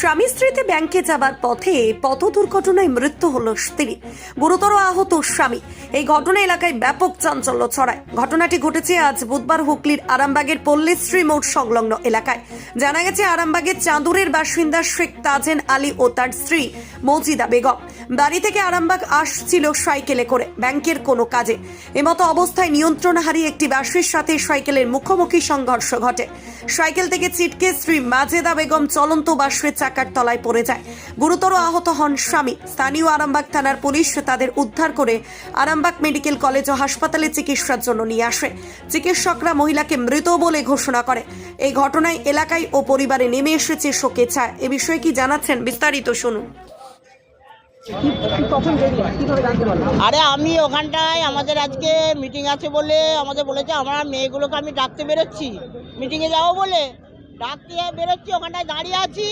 স্বামী স্ত্রীতে ব্যাংকে যাবার পথে পথ দুর্ঘটনায় মৃত্যু হলো স্ত্রী। গুরুতর আহত স্বামী। এই ঘটনা এলাকায় ব্যাপক চাঞ্চল্য ছড়ায়। ঘটনাটি ঘটেছে আজ বুধবার হুগলির আরামবাগের পল্লীশ্রী মোড় সংলগ্ন এলাকায়। জানা গেছে, আরামবাগের চাঁদুরের বাসিন্দা শেখ তাজেন আলী ও তার স্ত্রী মজিদা বেগম। বাড়ি থেকে আরামবাগ আসছিল সাইকেলে করে, ব্যাংকের কোনো কাজে। এমতো অবস্থায় নিয়ন্ত্রণ হারিয়ে একটি বাসের সাথে সাইকেলের মুখোমুখি সংঘর্ষ ঘটে। সাইকেল থেকে ছিটকে স্ত্রী মাজেদা বেগম চলন্ত বাসের চাকার তলায় পড়ে যায়। গুরুতর আহত হন স্বামী। স্থানীয় আরামবাগ থানার পুলিশ তাদের উদ্ধার করে আরামবাগ মেডিকেল কলেজ ও হাসপাতালে চিকিৎসার জন্য নিয়ে আসে। চিকিৎসকরা মহিলাকে মৃত বলে ঘোষণা করে। এই ঘটনায় এলাকায় ও পরিবারে নেমে এসেছে শোকে ছায়। এ বিষয়ে কি জানাচ্ছেন বিস্তারিত শুনুন। আরে আমি ওখানটায়, আমাদের আজকে মিটিং আছে বলে আমাদের বলেছে, আমরা মেয়েগুলোকে আমি ডাকতে বেরোচ্ছি। মিটিংয়ে যাব বলে। ডাকতে বেরোচ্ছি, ওখানটায় দাঁড়িয়ে আছি।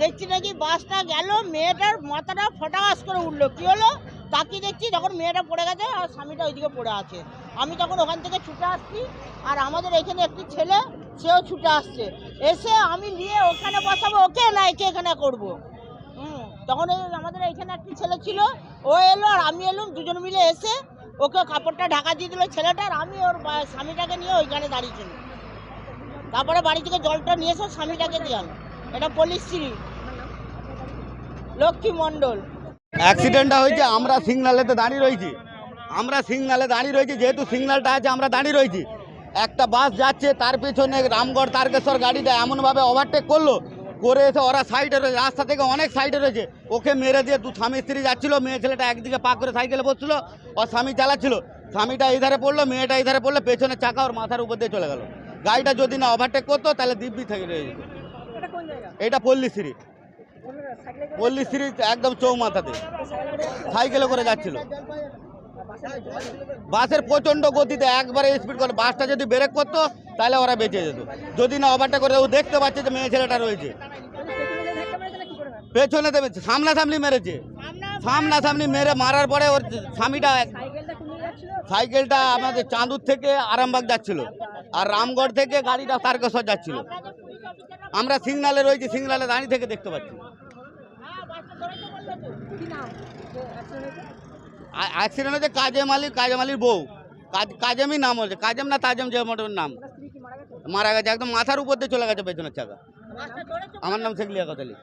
দেখছি নাকি বাসটা গেল, মেয়েটার মাথাটা ফটাস করে উঠল। কি হলো? তাকিয়ে দেখছি যখন মেয়েটা পড়ে গেছে আর স্বামীটা ওইদিকে পড়ে আছে। আমি তখন ওখান থেকে ছুটে আসছি আর আমাদের এখানে একটি ছেলে, সেও ছুটে আসছে। এসে আমি নিয়ে ওখানে বসাবো, ওকে না একে এখানে করব? হুম, তখন আমাদের এখানে একটি ছেলে ছিল, ও এলো আর আমি এলাম, দুজন মিলে এসে ওকে কাপড়টা ঢাকা দিয়ে দিল ছেলেটা আর আমি ওর স্বামীটাকে নিয়ে ওইখানে দাঁড়িয়েছিল তারপরে বাড়ি থেকে জলটা নিয়ে এসে স্বামীটাকে দিলাম এটা পলিশ্রী লক্ষ্মী মণ্ডল। অ্যাক্সিডেন্টটা হয়েছে আমরা সিগনালেতে দাঁড়িয়ে রয়েছি। আমরা সিগনালে দাঁড়িয়ে রয়েছি যেহেতু সিগনালটা আছে আমরা দাঁড়িয়ে রয়েছি। একটা বাস যাচ্ছে তার পেছনে রামগড় তারকেশ্বর গাড়িটা এমনভাবে ওভারটেক করল করে এসে ওরা সাইডে রয়েছে রাস্তা থেকে অনেক সাইডে রয়েছে। ওকে মেরে দিয়ে দু স্বামী স্ত্রী যাচ্ছিল মেয়ে ছেলেটা একদিকে পা করে সাইকেলে বসছিল ওর স্বামী চালাচ্ছিল। স্বামীটা এইধারে পড়ল মেয়েটা এইধারে পড়ল পেছনে চাকা ওর মাথার উপর দিয়ে চলে গেল। গাড়িটা যদি না ওভারটেক করতো তাহলে দিব্যি থেকে রয়ে যেত। এটা পল্লীশ্রী। করে পল্লীশ্রী একদম চৌমাথাতে। সাইকেলে করে যাচ্ছিল। বাসের প্রচণ্ড গতিতে একবারে স্পিড করে। বাসটা যদি ব্রেক করতো, তাহলে ওরা বেঁচে যেত। যদি না ওভারটা করে, ও দেখতে পাচ্ছে যে মেয়ে ছেলেটা রয়েছে। পেছনে দেবে, সামনাসামনি মেরেছে। সামনাসামনি মেরে মারার পরে ওর স্বামীটা সাইকেলটা আমাদের চাঁদুর থেকে আরামবাগ যাচ্ছিল। আর রামগড় থেকে গাড়িটা তারকেশ্বর যাচ্ছিল। আমরা সিগনালে রয়েছি, সিগনালে দাঁড়িয়ে থেকে দেখতে পাচ্ছি। অ্যাক্সিডেন্ট হয়েছে কাজেম বউ। কাজ কাজেমই নাম হচ্ছে কাজেম না তাজেম যে নাম। মারা গেছে। একদম মাথার উপর দিয়ে চলে গেছে পেছনের চাকা। আমার নাম শেখ লিয়াকত আলী।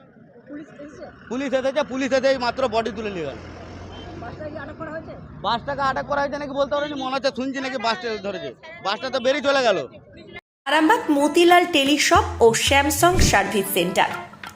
পুলিশ এসেছে, পুলিশ এসে মাত্র বডি তুলে নিয়ে গেল। বাসটাকে আটক করা হয়েছে নাকি বলতে পারছি মনে হচ্ছে শুনছি নাকি বাসটা ধরেছে। বাসটা তো বেরিয়ে চলে গেল। আরামবাগ, মতিলাল টেলিশপ ও স্যামসাং সার্ভিস সেন্টার।